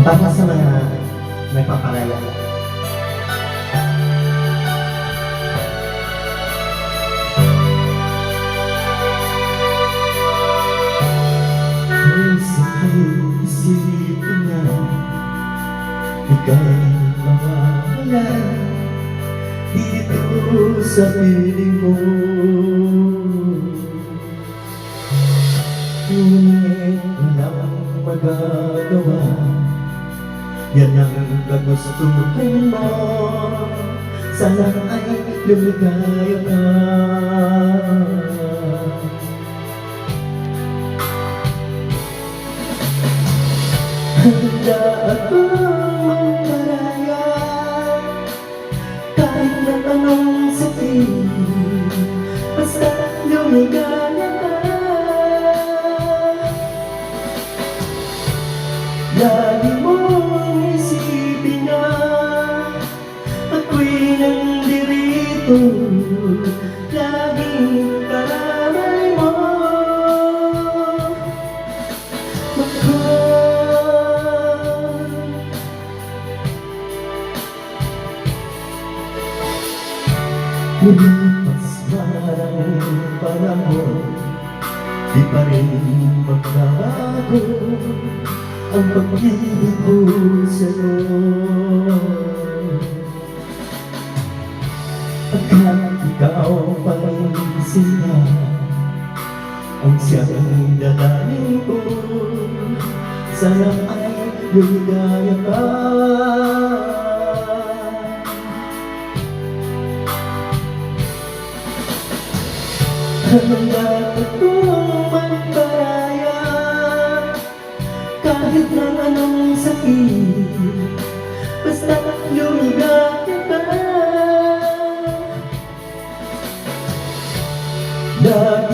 Para sa mga nagpaparaya. Minsan isipin na Yan ang kagustuhin mo Sana ay lumigaya ka. Handa akong magparaya Kahit na anong sabihin Basta lumigaya ka. Lagi Lumipas marang panahon Di pa rin magbabago Ang pag-ibig ko sa'yo Ang siyang dadaling ko Sana ay lumigaya ka Handa akong magparaya Kahit na anong sakit Basta lumigaya ka. Lagi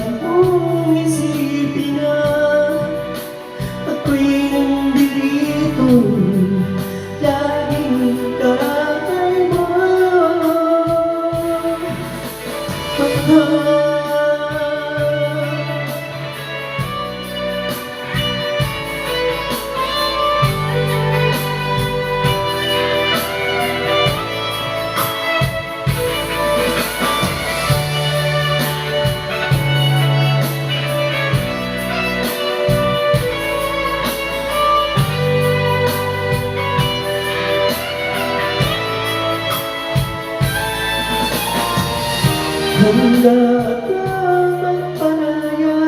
Handa akong magparaya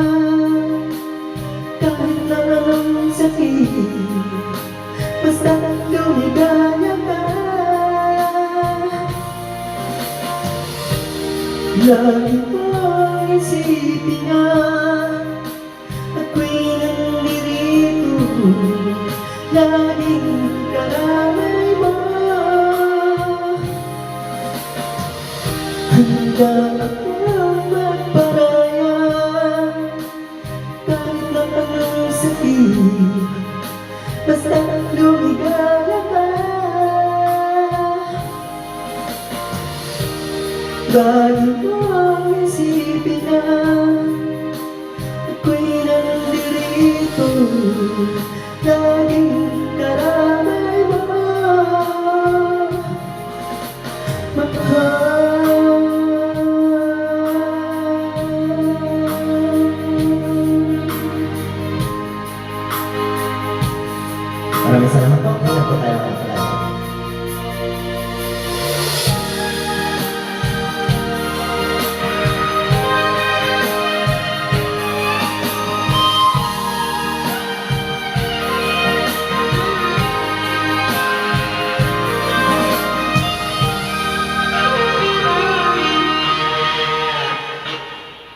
Kahit na anong sakit Basta lumigaya ka. Lagi kong isipin na Ako'y nandirito Laging karamay Kahit na anong sakit Basta lumigaya ka Lagi kong isipin na Ako'y nandirito Laging karena misalnya